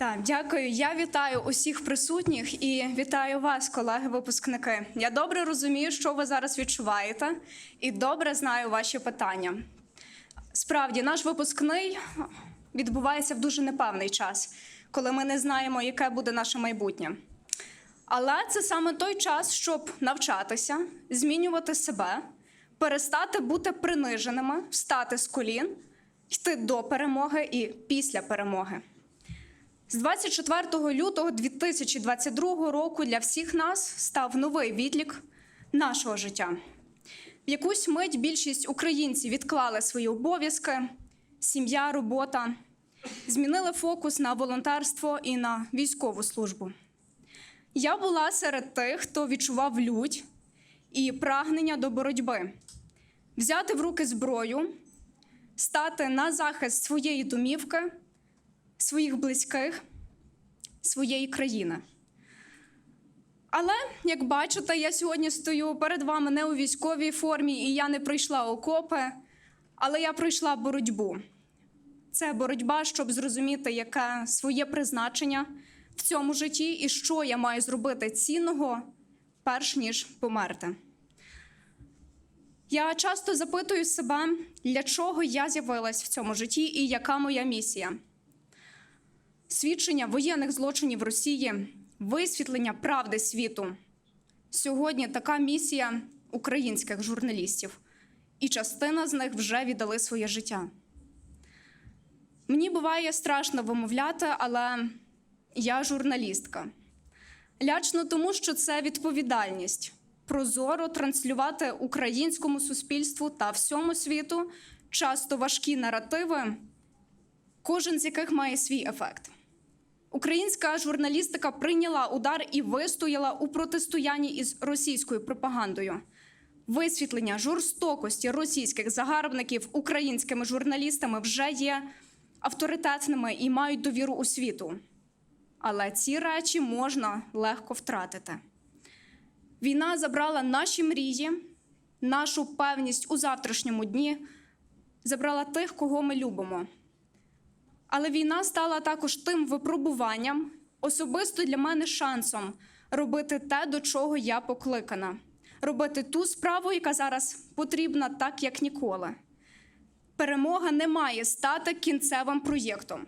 Так, дякую. Я вітаю усіх присутніх і вітаю вас, колеги-випускники. Я добре розумію, що ви зараз відчуваєте, і добре знаю ваші питання. Справді, наш випускний відбувається в дуже непевний час, коли ми не знаємо, яке буде наше майбутнє. Але це саме той час, щоб навчатися, змінювати себе, перестати бути приниженими, встати з колін, йти до перемоги і після перемоги. З 24 лютого 2022 року для всіх нас став новий відлік нашого життя. В якусь мить більшість українців відклали свої обов'язки, сім'я, робота, змінили фокус на волонтерство і на військову службу. Я була серед тих, хто відчував лють і прагнення до боротьби, взяти в руки зброю, стати на захист своєї домівки, своїх близьких, своєї країни. Але, як бачите, я сьогодні стою перед вами не у військовій формі, і я не пройшла окопи, але я пройшла боротьбу. Це боротьба, щоб зрозуміти, яке своє призначення в цьому житті і що я маю зробити цінного, перш ніж померти. Я часто запитую себе, для чого я з'явилась в цьому житті і яка моя місія. Свідчення воєнних злочинів Росії, висвітлення правди світу. Сьогодні така місія українських журналістів, і частина з них вже віддали своє життя. Мені буває страшно вимовляти, але я журналістка. Лячно тому, що це відповідальність прозоро транслювати українському суспільству та всьому світу часто важкі наративи, кожен з яких має свій ефект. Українська журналістика прийняла удар і вистояла у протистоянні із російською пропагандою. Висвітлення жорстокості російських загарбників українськими журналістами вже є авторитетними і мають довіру у світу. Але ці речі можна легко втратити. Війна забрала наші мрії, нашу певність у завтрашньому дні, забрала тих, кого ми любимо. Але війна стала також тим випробуванням, особисто для мене шансом робити те, до чого я покликана, робити ту справу, яка зараз потрібна так, як ніколи. Перемога не має стати кінцевим проєктом.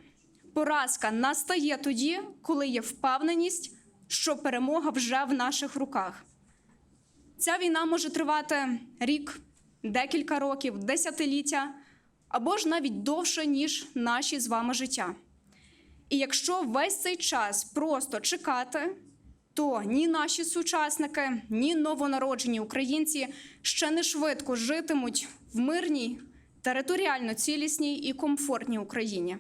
Поразка настає тоді, коли є впевненість, що перемога вже в наших руках. Ця війна може тривати рік, декілька років, десятиліття або ж навіть довше, ніж наші з вами життя. І якщо весь цей час просто чекати, то ні наші сучасники, ні новонароджені українці ще не швидко житимуть в мирній, територіально цілісній і комфортній Україні.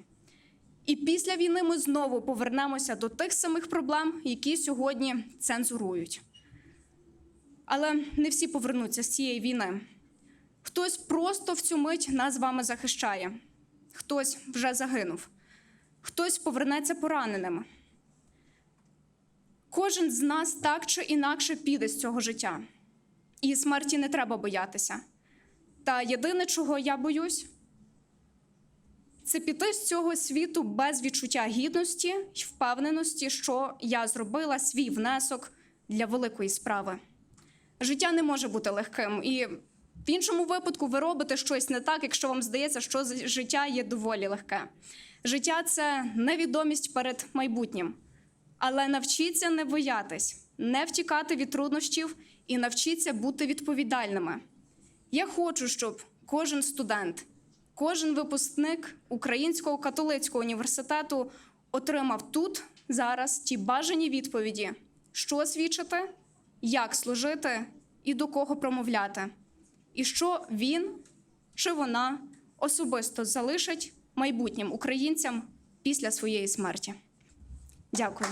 І після війни ми знову повернемося до тих самих проблем, які сьогодні цензурують. Але не всі повернуться з цієї війни. Хтось просто в цю мить нас з вами захищає, хтось вже загинув, хтось повернеться пораненим. Кожен з нас так чи інакше піде з цього життя, і смерті не треба боятися. Та єдине, чого я боюсь, це піти з цього світу без відчуття гідності й впевненості, що я зробила свій внесок для великої справи. Життя не може бути легким, і в іншому випадку ви робите щось не так, якщо вам здається, що життя є доволі легке. Життя це невідомість перед майбутнім. Але навчіться не боятись, не втікати від труднощів і навчіться бути відповідальними. Я хочу, щоб кожен студент, кожен випускник Українського католицького університету отримав тут зараз ті бажані відповіді, що свідчити, як служити і до кого промовляти, і що він чи вона особисто залишить майбутнім українцям після своєї смерті. Дякую.